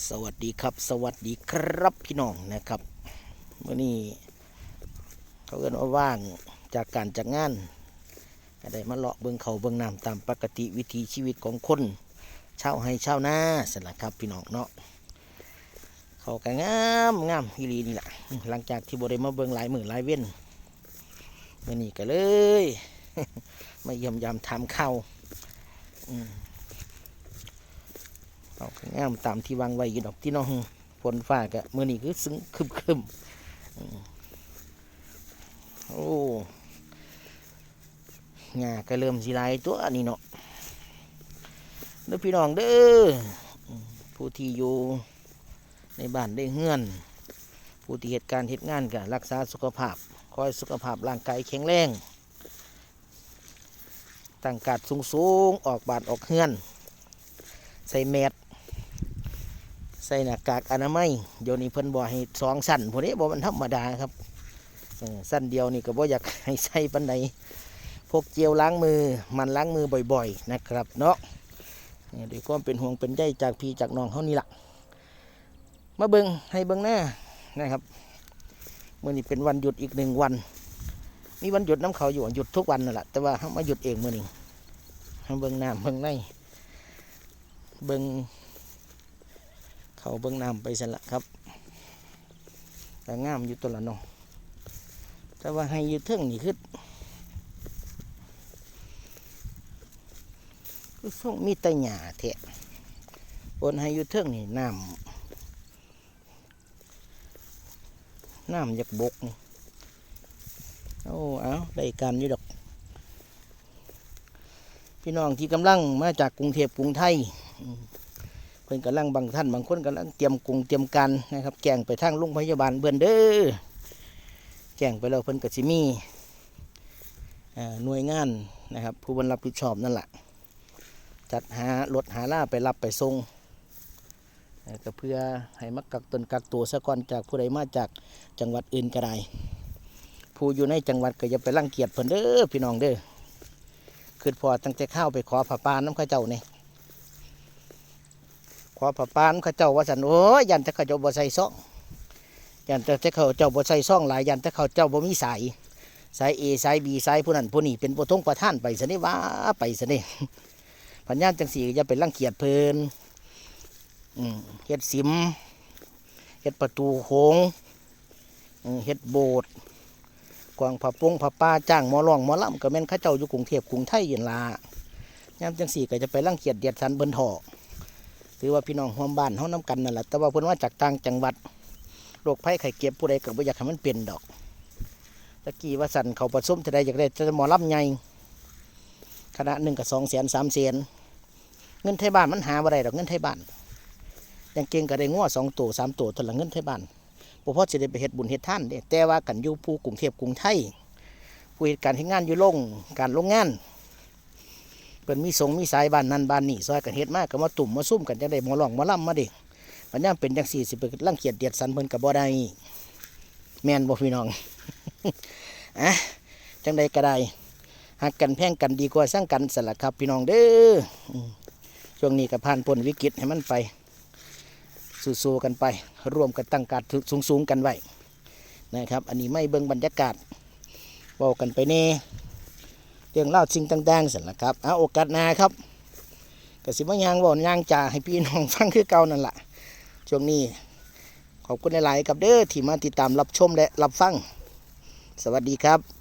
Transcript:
สวัสดีครับ สวัสดีครับพี่น้องนะครับเมื่อนี้เขาเอิ้นว่าว่างจากการจากงานได้มาเลาะเบิงเขาเบิงน้ำตามปกติวิถีชีวิตของคนเช่าให้เช่าวนาสิละครับพี่น้องเนาะเขาก็งามงามอีหลีนี่แหละหลังจากที่บได้มาเบิงหลายหมือหลายเว้นเมื่อนี้ก็เลยมาเยี่ยมยามทำข้าวอืม เอาก็งามตามที่วางไว้อยู่ดอกที่น้องฝนฟ้าก็มือนี้คือซึ้งคึมคึมๆอืมโอ้งาก็เริ่มสิหลายตัวนี่เนาะเด้อพี่น้องเด้อผู้ที่อยู่ในบ้านได้เฮือน ผู้ที่เหตุการณ์เหตุงานก็รักษาสุขภาพ คอยสุขภาพร่างกายแข็งแรงตั้งการสูงสูงๆออกบานออกเฮือน ใส่แมส ส่หน้ากากอนามัยเดี๋ยวนี้เพิ่นบอกให้สองสั้นพวกนี้บอกมันธรรมดาครับสั้นเดียวนี่ก็บ่อยากให้ใส่ปันใดพกเจลล้างมือมันล้างมือบ่อย ๆ นะครับเนาะนี่ด้วยความเป็นห่วงเป็นใยจากพี่จากน้องเขานี่ละมาเบิงให้เบิงหน้านะครับมื่อนี้เป็นวันหยุดอีกหนึ่งวัน มีวันหยุดน้ำเขาอยู่หยุดทุกวันนั่นแหละแต่ว่าเขามาหยุดเองมื่อนี้ให้เบิงน้ำเบิงในเบิง เขาเบื้องน้ำไปสละครับแต่งามอยู่ตัวละน้องแต่ว่าให้อยืดเทิงนี่คือคือส่งมีแต่หญ้าเทะบนให้อยืดเทิงนี่น้ำน้ำจากบกนี่โอ้เอาได้การอยู่ดอก พี่น้องที่กำลังมาจากกรุงเทพกรุงไทย พิ่นกำลังบางท่านบางคนกำลังเตรียมกรุงเตรียมการนะครับแจ้งไปทางโรงพยาบาลเบือนเด้อแจ้งไปแล้วเพิ่นก็สิมี่หน่วยงานนะครับ ผู้บรรรับผิดชอบนั่นแหละจัดหารถหาล่าไปรับไปส่งก็เพื่อให้มักกักตนกักตัวซะก่อนจากผู้ใดมาจากจังหวัดอื่นก็ได้ผู้อยู่ในจังหวัดก็อย่าไปรังเกียจเพิ่นเด้อพี่น้องเด้อคือพอตั้งแต่ข้าวไปขอผ้าปานน้ำข้าเจ้าเนี่ข อผ้าปานเขาเจ้าว่าสันโอ้ยยันแต่เขาเจ้าบ่ใส่ซ่องยันแต่เขาเจ้าบ่ใส่ซ่องหลายยันแต่เขาเจ้าบ่มีสายสายเอสายบีสายผู้นั้นผู้นี้เป็นผู้ทงประท่านไปซะนี่ว่าไปซะนี่พันยานจังสี่อย่าเป็นรังเกียจเพลินเฮ็ดสิมเฮ็ดประตูโค้งเฮ็ดโบสถ์กวางผ้าปงผ้าป้าจ้างหมอร้องหมอลำก็แม่นข้าเจ้าอยู่กรุงเทพกรุงไทยยินลายามจังสี่ก็จะไปรังเกียจเดียดสันเบิ่นถอ ถือว่าพี่น้องห่วมบ้านเฮาน้กันนั่นแหละแต่ว่าเพิ่นว่าจากต่างจังหวัดโรคภัยไข้เก็บผู้ใดก็บ่อยากให้มันเป็นดอกตะกี้ว่าสั่นเขาผสมจะได้อยากได้จะหมอลำใหญ่คณะหนึ่งกับสองแสนสามแสนเงินไทยบ้านมันหาบ่ได้ดอกเงินไทยบ้านอยังเก่งก็ได้ง้อสองตัวสามตัวเท่าละเงินไทยบ้านบ่พอสิได้ไปเฮ็ดบุญเฮ็ดท่านเด้แต่ว่ากันอยู่ผู้กรุงเทพกรุงไทยผู้เฮ็ดการเฮ็ดงานอยู่โรงการโรงงาน เพิ่นมีสงมีสายบ้านนั่นบ้านนี่ซอยกันเฮ็ดมากก็มาตุ่มมาซุ่มกันจังได้หมอร้องหมอลำมาเดิปัญญามเป็นจังสี่สิไปรังเกียจเดียดสันเพิ่นก็บ่ได้แมนบ่พี่น้องอะจังใดก็ได้หักกันแพ่งกันดีกว่าสร้างกันสละครับพี่น้องเด้อช่วงนี้ก็ผ่านพ้นวิกฤตให้มันไปสู้ๆกันไป ร่วมกันตั้งการสูงๆกันไว้นะครับ อันนี้ไม่เบิ่งบรรยากาศเว้ากันไปแน่ เรื่องเล่าสิ่งต่างๆเสร็จแล้วครับเอาโอกาสหนาครับกสิมายางบ่อนยางจ่าให้พี่น้องฟังคือเก่านั่นแหละช่วงนี้ขอบคุณหลายๆกับเด้อที่มาติดตามรับชมและรับฟัง สวัสดีครับ